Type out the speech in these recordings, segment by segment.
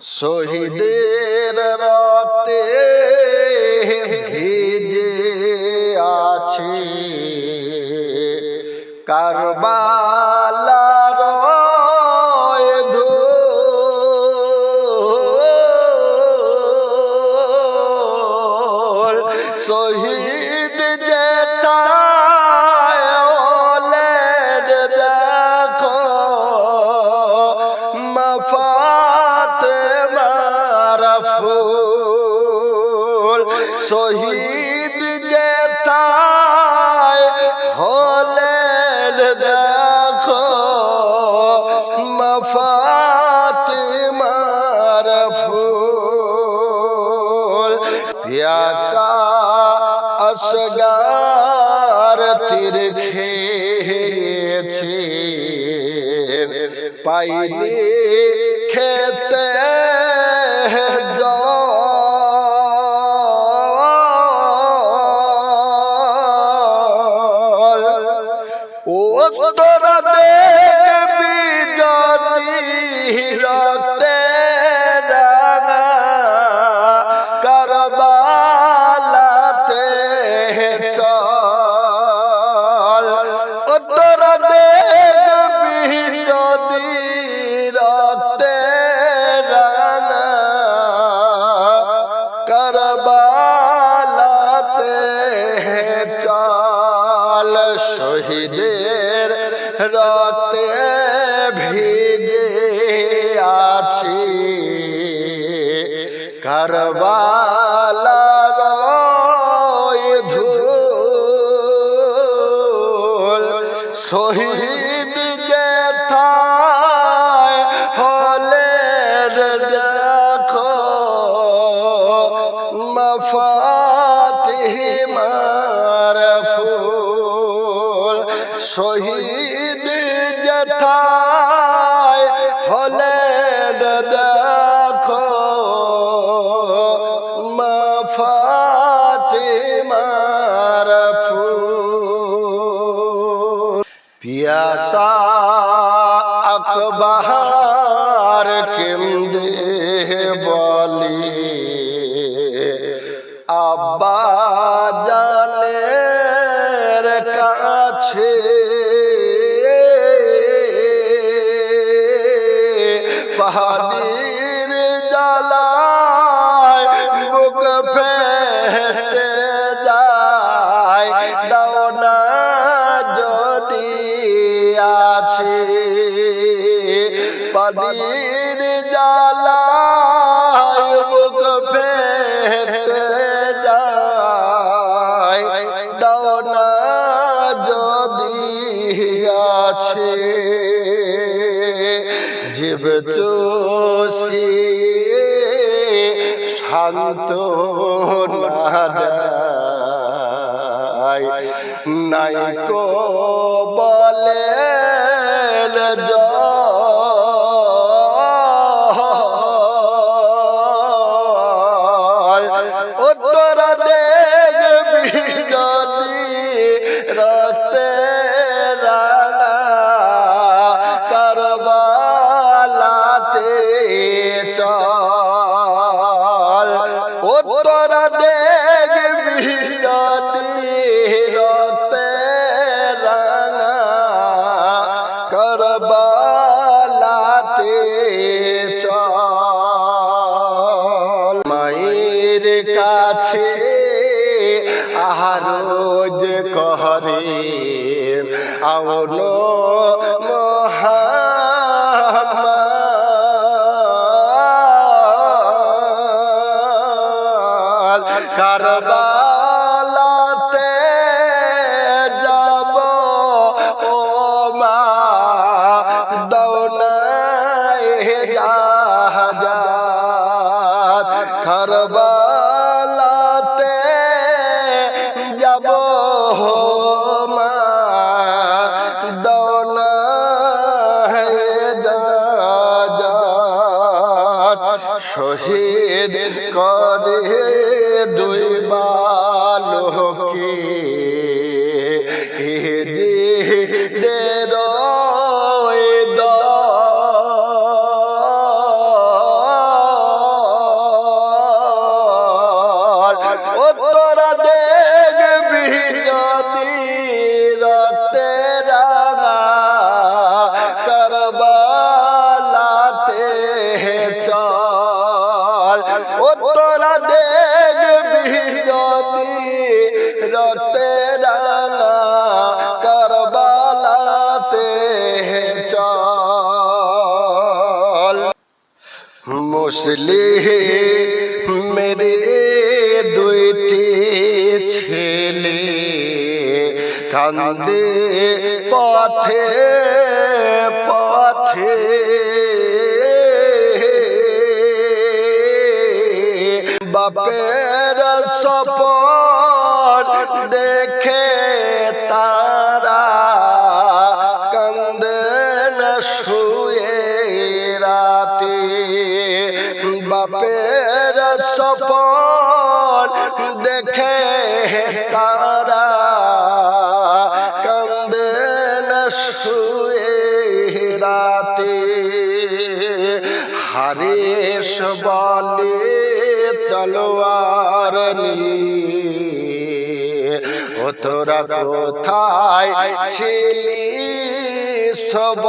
শহীদের রক্তে ভিজে আছে কারবালার ধূল শহীদ যেতায় পাইনি খেতে ও তোরা দেখবি যদি রক্তে কারবালাতে চল শহীদের রক্তে ভিজে আছি কারবালার ধূল শহীদ শহীদ যেথায় হলে দেখো মফাতিমার ফুল। পিয়াসা আকবহার কেমদে বলি? জীব চোষি শান্ত নাই কো বলে কাছে আহারোজ কহরে আলো মহা কারবালাতে মা মুসলিম মেরে দুইটি ছেলে কান্দে পথে পথে। বাপের শুয়ে রাতে হারেশ বলে তলোয়ার ও তোরা কোথায় ছিলি সব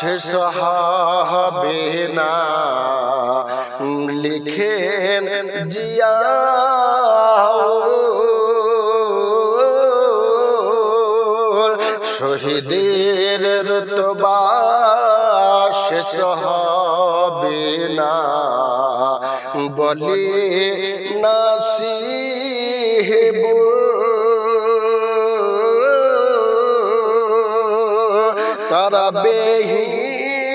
শেষ হবে না লিখেন জিয়া শহীদের রুতবা শেষ হবে না বলে নাসিবুল তারা বেহিসাবে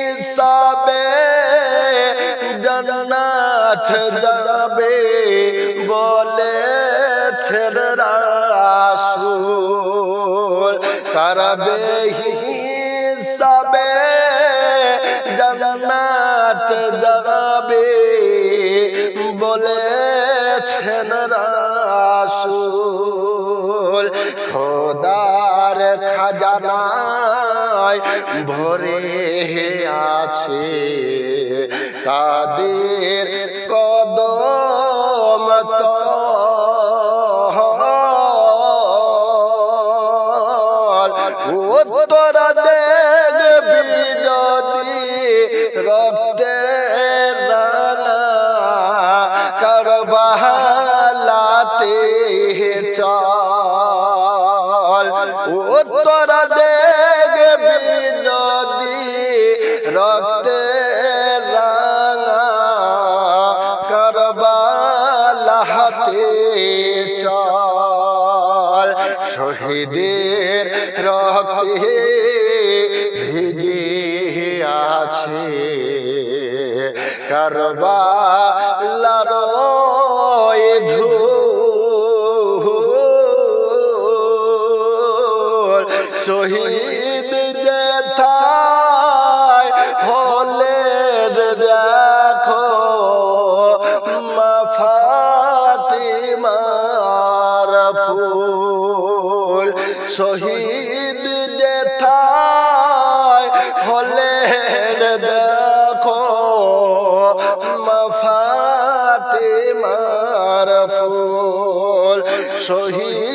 জন্নাত যাবে বলেছেন রাসূল তারা বেহিসাবে খোদার খাজানায় ভরে আছে তাদের শহীদের রক্তে ভিজে আছে করবালার ধূল। শহীদ যেথায় হলে দেখো মাফাতিমার ফুল। শহীদ যেথায় হলে দেখো মাফাতিমার ফুল। শহীদ